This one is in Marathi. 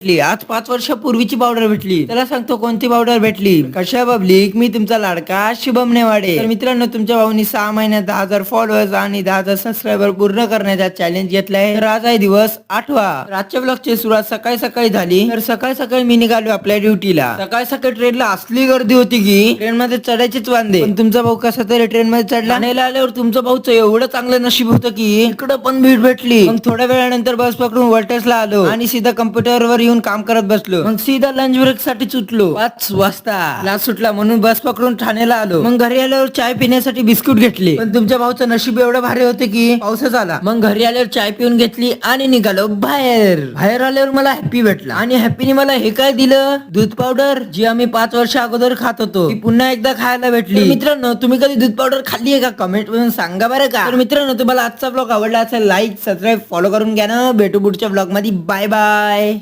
भेटली. आज पाच वर्षापूर्वीची पावडर भेटली. त्याला सांगतो कोणती पावडर भेटली? कशा पब्लिक मी तुमचा लाडका शुभम नेवाडे तर मित्रांनो तुमच्या भाऊनी सहा महिन्यात दहा हजार फॉलोअर्स आणि दहा हजार सबस्क्रायबर पूर्ण करण्याचा चॅलेंज घेतलाय. तर आज आहे दिवस आठवा. रातच्या ब्लॉगची सुरुवात सकाळी सकाळी झाली. तर सकाळी सकाळी मी निघालो आपल्या ड्युटीला सकाळी सकाळी ट्रेनला असली गर्दी होती की ट्रेन मध्ये चढायचीच वांदे. पण तुमचा भाऊ कसा तरी ट्रेन मध्ये चढला. ठाण्याला आल्यावर तुमचं भाऊचं एवढं चांगलं नशीब होतं की इकडं पण भीड भेटली. मग थोड्या वेळानंतर बस पकडून वर्टेसला आलो. आणि सीधा कम्प्युटरवर येऊन काम करत बसलो. मग सीधा लंच ब्रेकसाठी सुटलो. पाच वाजता. क्लास सुटला म्हणून बस पकडून ठाण्याला आलो. मग घरी आल्यावर चाय पिण्यासाठी बिस्कुट घेतले. पण तुमच्या भाऊचं नशीब एवढं भारी होते की पावसाच आला. मग घरी आल्यावर चाय पिऊन घेतली आणि निघालो बाहेर. बाहेर आल्यावर मला हॅपी भेटला. आणि हॅपीने मला हे काय दिलं? दूध पावडर जी आम्ही पाच वर्ष अगोदर खात होतो. ती पुन्हा एकदा खायला भेटली. तर मित्रांनो तुम्ही कधी दूध पावडर खाल्ली आहे का? कमेंट मधून सांगा बरं का? तर मित्रांनो तुम्हाला आजचा ब्लॉग आवडला असेल लाईक सबस्क्राईब फॉलो करून घ्या ना. भेटू पुढच्या ब्लॉगमध्ये. Bye bye